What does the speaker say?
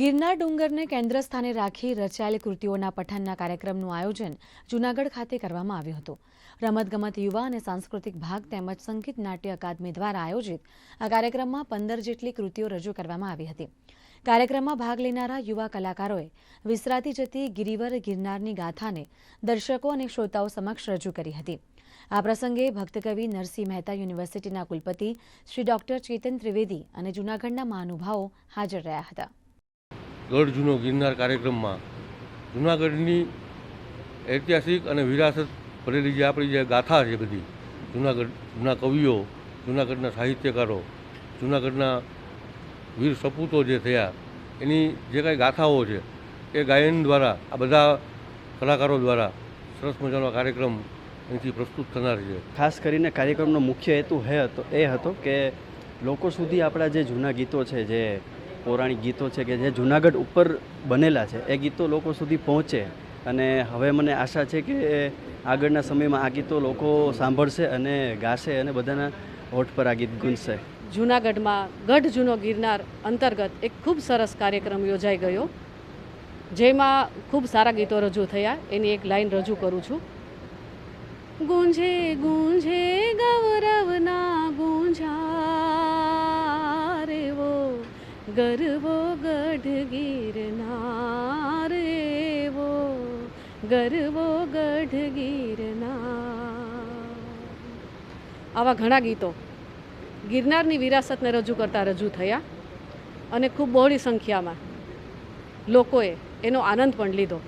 ગિરનાર ડુંગરને કેન્દ્ર સ્થાને રાખી રચાયેલ કૃતિઓના પઠનના કાર્યક્રમનું આયોજન જૂનાગઢ ખાતે કરવામાં આવ્યું હતું. રમતગમત યુવા અને સાંસ્કૃતિક ભાગ તેમજ સંગીત નાટ્ય અકાદમી દ્વારા આયોજિત આ કાર્યક્રમમાં પંદર જેટલી કૃતિઓ રજૂ કરવામાં આવી હતી. કાર્યક્રમમાં ભાગ લેનારા યુવા કલાકારોએ વિસરાતી જતી ગિરિવર ગિરનારની ગાથાને દર્શકો અને શ્રોતાઓ સમક્ષ રજૂ કરી હતી. આ પ્રસંગે ભક્તકવિ નરસિંહ મહેતા યુનિવર્સિટીના કુલપતિ શ્રી ડોક્ટર ચેતન ત્રિવેદી અને જૂનાગઢના મહાનુભાવો હાજર રહ્યા હતા. ગઢ જૂનો ગિરનાર કાર્યક્રમમાં જૂનાગઢની ઐતિહાસિક અને વિરાસત ભરેલી જે આપણી જે ગાથા છે બધી, જૂનાગઢ, જૂના કવિઓ, જૂનાગઢના સાહિત્યકારો, જૂનાગઢના વીર સપૂતો જે થયા, એની જે કાંઈ ગાથાઓ છે, એ ગાયન દ્વારા, આ બધા કલાકારો દ્વારા સરસ મજાનો કાર્યક્રમ અહીંથી પ્રસ્તુત થનાર છે. ખાસ કરીને કાર્યક્રમનો મુખ્ય હેતુ હે હતો, એ હતો કે લોકો સુધી આપણા જે જૂના ગીતો છે, જે પૌરાણિક ગીતો છે કે જે જૂનાગઢ ઉપર બનેલા છે, એ ગીતો લોકો સુધી પહોંચે. અને હવે મને આશા છે કે આગળના સમયમાં આ ગીતો લોકો સાંભળશે અને ગાશે અને બધાના હોઠ પર આ ગીત ગુંજશે. જૂનાગઢમાં ગઢ જૂનો ગિરનાર અંતર્ગત એક ખૂબ સરસ કાર્યક્રમ યોજાઈ ગયો, જેમાં ખૂબ સારા ગીતો રજૂ થયા. એની એક લાઈન રજૂ કરું છું. ગુંજે ગુંજે ગૌરવના ગરવો ગઢ ગીરનાર એવો ગરવો ગઢ ગીરના આવા ઘણા ગીતો ગિરનારની વિરાસતને રજૂ કરતાં રજૂ થયા અને ખૂબ બહોળી સંખ્યામાં લોકોએ એનો આનંદ પણ લીધો.